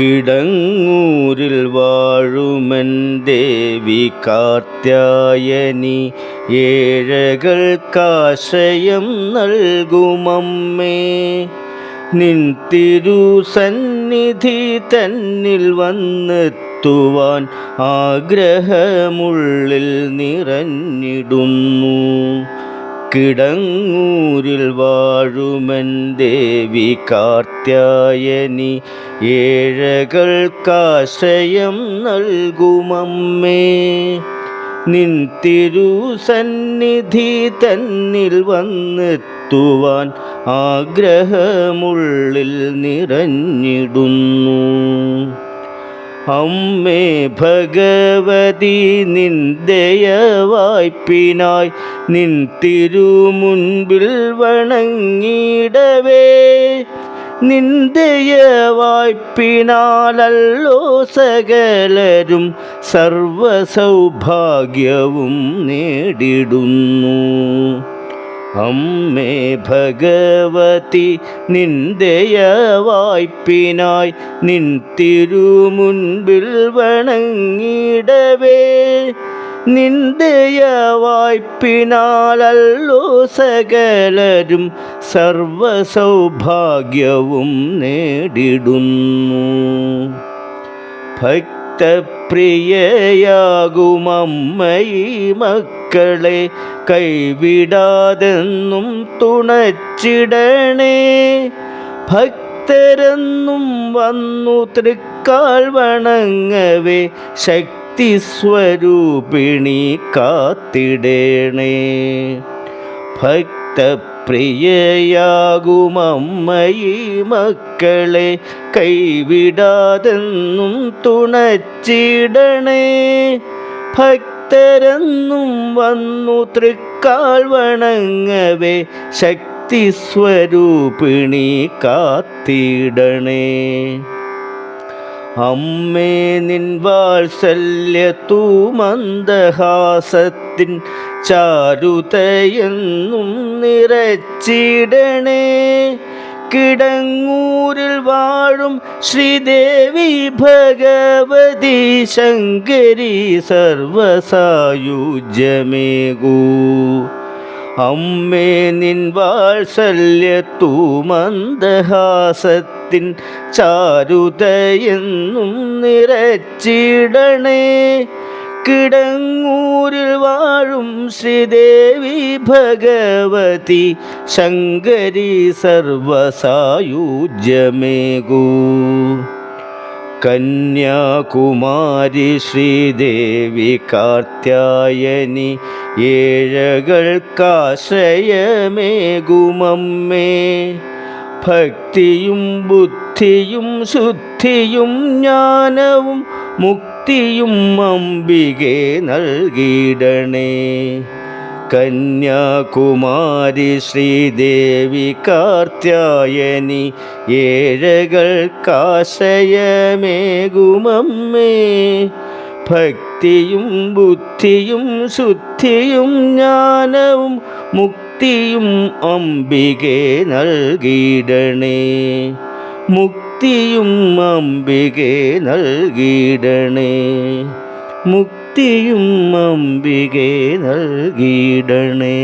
കിടങ്ങൂരിൽ വാഴുമൻ ദേവി കാർത്യായനി. കാശയം നൽകുമമ്മേ. നിൻ തിരുസന്നിധി തന്നിൽ വന്നെത്തുവാൻ ആഗ്രഹമുള്ളിൽ നിറഞ്ഞിടുന്നു. കിടങ്ങൂരിൽ വാഴുമൻ ദേവി കാർത്യായനി. കാശ്രയം നൽകുമമ്മേ. നിൻ തിരുസന്നിധി തന്നിൽ വന്നെത്തുവാൻ ആഗ്രഹമുള്ളിൽ നിറഞ്ഞിടുന്നു. അമ്മേ ഭഗവതി നിന്ദയവായ്പിനായി നിൻ തിരുമുൻപിൽ വണങ്ങിടവേ നിന്ദയവായ്പിനാലല്ലോ സകലരും സർവസൗഭാഗ്യവും നേടിടുന്നു. അമ്മേ ഭഗവതി നിന്ദയവായ്പിനായി നിൻ തിരുമുൻപിൽ വണങ്ങിടവേ. നിന്ദയവായ്പിനാലല്ലോ സകലരും സർവസൗഭാഗ്യവും നേടിടുന്നു. ഭക്തപ്രിയയാകുമമ്മയി മക്കളെ കൈവിടാതെന്നും തുണച്ചിടണേ. ഭക്തരെന്നും വന്നു തൃക്കാൽ വണങ്ങവേ ശക്തി സ്വരൂപിണി കാത്തിടേണേ ഭക്തപ്രിയയാകുമമ്മയി മക്കളെ കൈവിടാതെന്നും തുണച്ചിടണേ. ഭക്തരെന്നും വന്നു തൃക്കാൽ വണങ്ങവേ ശക്തി സ്വരൂപിണി കാത്തിടണേ. അമ്മേ നിൻ വാത്സല്യ മന്ദഹാസത്തിൻ ചാരുതയെന്നും നിറച്ചിടണേ. കിടങ്ങൂരിൽ വാഴും ശ്രീദേവി ഭഗവതി ശങ്കരി സർവസായുജ്യമേകൂ. അമ്മേ നിൻ വാത്സല്യത്തൂ മന്ദഹാസത്തിൻ ചാരുതയെന്നും നിറച്ചിടണേ. കിടങ്ങൂരിൽ വാഴും ശ്രീദേവി ഭഗവതി ശങ്കരി സർവസായുജ്യമേകൂ. കന്യാകുമാരി ശ്രീദേവി കാർത്യായനി ഏഴകൾക്കാശ്രയമേകുമമ്മേ ഭക്തിയും ബുദ്ധിയും ശുദ്ധിയും ജ്ഞാനവും മുക്തിയും അംബികെ നൽകിയിടണേ. കന്യാകുമാരി ശ്രീദേവി കാർത്യായനി ഏഴകൾക്കാശയമേകുമമ്മേ ഭക്തിയും ബുദ്ധിയും ശുദ്ധിയും ജ്ഞാനവും മുക്തിയും അംബികെ നൽകിയിടണേ. മുക്തിയും അംബികെ നൽകിയിടണേ. മുക്തിയും അംബികെ നൽകിയിടണേ.